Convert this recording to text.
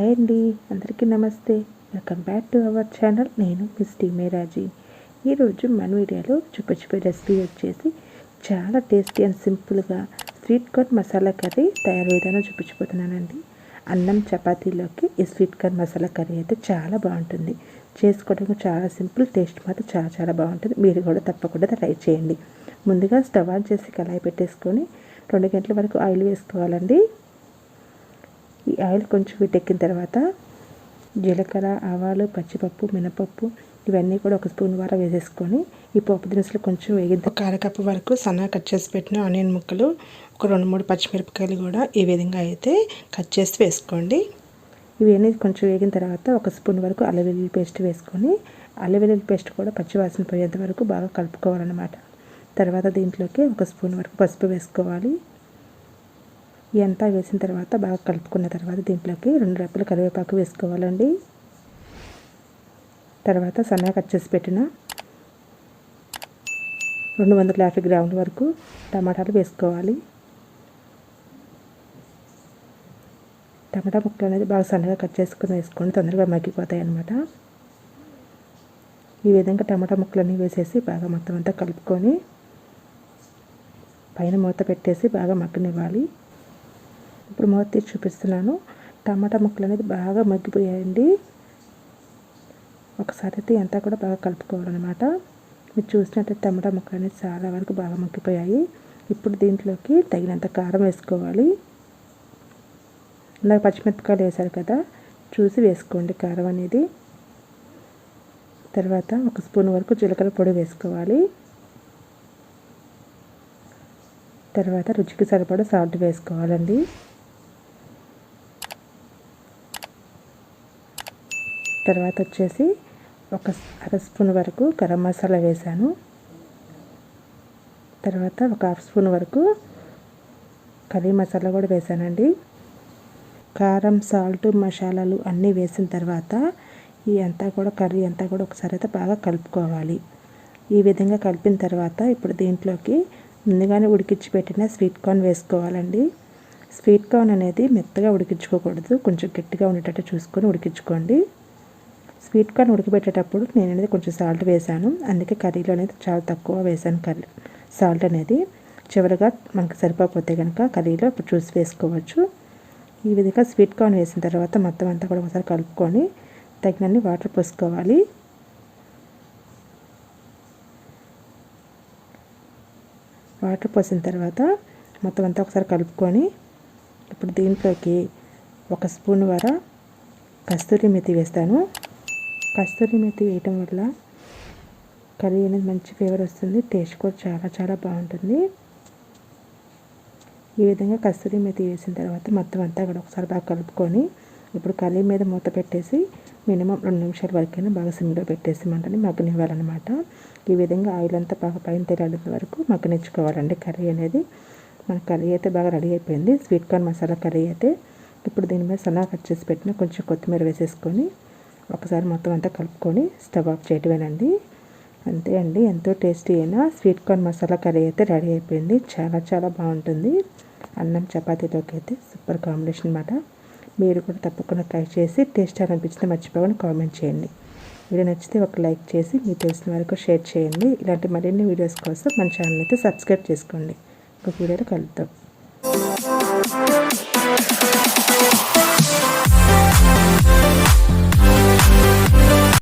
Hi అండి అందరికీ నమస్తే. Welcome back to our channel. నేను మిస్ టీమేరాజీ ఈరోజు మన వీడియోలో చూపించే రెసిపీ వచ్చేసి చాలా టేస్టీ అండ్ సింపుల్గా స్వీట్ కార్న్ మసాలా కర్రీ తయారు విధానం చూపించిపోతున్నానండి అన్నం చపాతీలోకి ఈ స్వీట్ కార్న్ మసాలా కర్రీ అయితే చాలా బాగుంటుంది. చేసుకోవడానికి చాలా సింపుల్ టేస్ట్ మాత్రం చాలా చాలా బాగుంటుంది. మీరు కూడా తప్పకుండా ట్రై చేయండి. ముందుగా స్టవ్ ఆన్ చేసి కళాయి పెట్టేసుకొని రెండు గంటల వరకు ఆయిల్ వేసుకోవాలండి. ఈ ఆయిల్ కొంచెం వీటెక్కిన తర్వాత జీలకర్ర ఆవాలు పచ్చిపప్పు మినపప్పు ఇవన్నీ కూడా ఒక స్పూన్ ద్వారా వేసేసుకొని ఈ పప్పు దినుసులు కొంచెం వేగిన ఒక అరకప్పు వరకు సన్నగా కట్ చేసి పెట్టిన ఆనియన్ ముక్కలు ఒక రెండు మూడు పచ్చిమిరపకాయలు కూడా ఈ విధంగా అయితే కట్ చేసి వేసుకోండి. ఇవన్నీ కొంచెం వేగిన తర్వాత ఒక స్పూన్ వరకు అల్లవెల్లి పేస్ట్ వేసుకొని అల్లవెల్లి పేస్ట్ కూడా పచ్చివాసన పోయేంత వరకు బాగా కలుపుకోవాలన్నమాట. తర్వాత దీంట్లోకి ఒక స్పూన్ వరకు పసుపు వేసుకోవాలి. ఇదంతా వేసిన తర్వాత బాగా కలుపుకున్న తర్వాత దీంట్లోకి రెండు రెప్పలు కరివేపాకు వేసుకోవాలండి. తర్వాత సన్నగా కట్ చేసి పెట్టిన రెండు వందల యాభై గ్రాముల వరకు టమాటాలు వేసుకోవాలి. టమాటా ముక్కలు అనేది బాగా సన్నగా కట్ చేసుకుని వేసుకొని తొందరగా మగ్గిపోతాయి అన్నమాట. ఈ విధంగా టమాటా ముక్కలన్నీ వేసేసి బాగా మొత్తం అంతా కలుపుకొని పైన మూత పెట్టేసి బాగా మగ్గనివ్వాలి. ఇప్పుడు మూత తీసి చూపిస్తున్నాను. టమాటా ముక్కలు అనేది బాగా మగ్గిపోయాయండి. ఒకసారి అయితే అంతా కూడా బాగా కలుపుకోవాలన్నమాట. మీరు చూసినట్టయితే టమాటా ముక్కలు అనేది చాలా వరకు బాగా మగ్గిపోయాయి. ఇప్పుడు దీంట్లోకి తగినంత కారం వేసుకోవాలి. ఇందాక పచ్చిమిరపకాయలు వేశారు కదా చూసి వేసుకోండి కారం అనేది. తర్వాత ఒక స్పూన్ వరకు జీలకర్ర పొడి వేసుకోవాలి. తర్వాత రుచికి సరిపడా సాల్ట్ వేసుకోవాలండి. తర్వాత వచ్చేసి ఒక అర స్పూన్ వరకు గరం మసాలా వేసాను. తర్వాత ఒక హాఫ్ స్పూన్ వరకు కర్రీ మసాలా కూడా వేసానండి. కారం సాల్ట్ మసాలాలు అన్నీ వేసిన తర్వాత ఈ అంతా కూడా కర్రీ అంతా కూడా ఒకసారి అయితే బాగా కలుపుకోవాలి. ఈ విధంగా కలిపిన తర్వాత ఇప్పుడు దీంట్లోకి ముందుగానే ఉడికించి పెట్టిన స్వీట్ కార్న్ వేసుకోవాలండి. స్వీట్ కార్న్ అనేది మెత్తగా ఉడికించుకోకూడదు. కొంచెం గట్టిగా ఉండేటట్టు చూసుకొని ఉడికించుకోండి. స్వీట్ కార్న్ ఉడకబెట్టేటప్పుడు నేను అనేది కొంచెం సాల్ట్ వేసాను. అందుకే కర్రీలో అనేది చాలా తక్కువ వేసాను కర్రీ. సాల్ట్ అనేది చివరిగా మనకు సరిపోతే కనుక కర్రీలో ఇప్పుడు చూసి వేసుకోవచ్చు. ఈ విధంగా స్వీట్ కార్న్ వేసిన తర్వాత మొత్తం అంతా కూడా ఒకసారి కలుపుకొని తగినన్ని వాటర్ పోసుకోవాలి. వాటర్ పోసిన తర్వాత మొత్తం అంతా ఒకసారి కలుపుకొని ఇప్పుడు దీంట్లోకి ఒక స్పూన్ వర కస్తూరి మెతి వేస్తాను. కస్తూరి మెతి వేయటం వల్ల కర్రీ అనేది మంచి ఫ్లేవర్ వస్తుంది. టేస్ట్ కూడా చాలా చాలా బాగుంటుంది. ఈ విధంగా కస్తూరి మెతి వేసిన తర్వాత మొత్తం అంతా కూడా ఒకసారి బాగా కలుపుకొని ఇప్పుడు కర్రీ మీద మూత పెట్టేసి మినిమం రెండు నిమిషాల వరకైనా బాగా సిమ్లో పెట్టేసి మంటని మగ్గనివ్వాలన్నమాట. ఈ విధంగా ఆయిల్ అంతా బాగా పైన తెలియడం వరకు మగ్గనిచ్చుకోవాలండి కర్రీ అనేది. మన కర్రీ అయితే బాగా రెడీ అయిపోయింది. స్వీట్ కార్న్ మసాలా కర్రీ అయితే ఇప్పుడు దీని మీద సన్నగా కట్ చేసి పెట్టిన కొంచెం కొత్తిమీర వేసేసుకొని ఒకసారి మొత్తం అంతా కలుపుకొని స్టవ్ ఆఫ్ చేయటమేనండి. అంతే అండి. ఎంతో టేస్టీ అయినా స్వీట్ కార్న్ మసాలా కర్రీ అయితే రెడీ అయిపోయింది. చాలా చాలా బాగుంటుంది. అన్నం చపాతీలోకి అయితే సూపర్ కాంబినేషన్ అనమాట మీరు కూడా తప్పకుండా ట్రై చేసి టేస్ట్ అనిపించితే మర్చిపోకుండా కామెంట్ చేయండి. వీడియో నచ్చితే ఒక లైక్ చేసి మీ తెలిసిన వరకు షేర్ చేయండి. ఇలాంటి మరిన్ని వీడియోస్ కోసం మన ఛానల్ అయితే సబ్స్క్రైబ్ చేసుకోండి. ఒక వీడియోలో కలుద్దాం.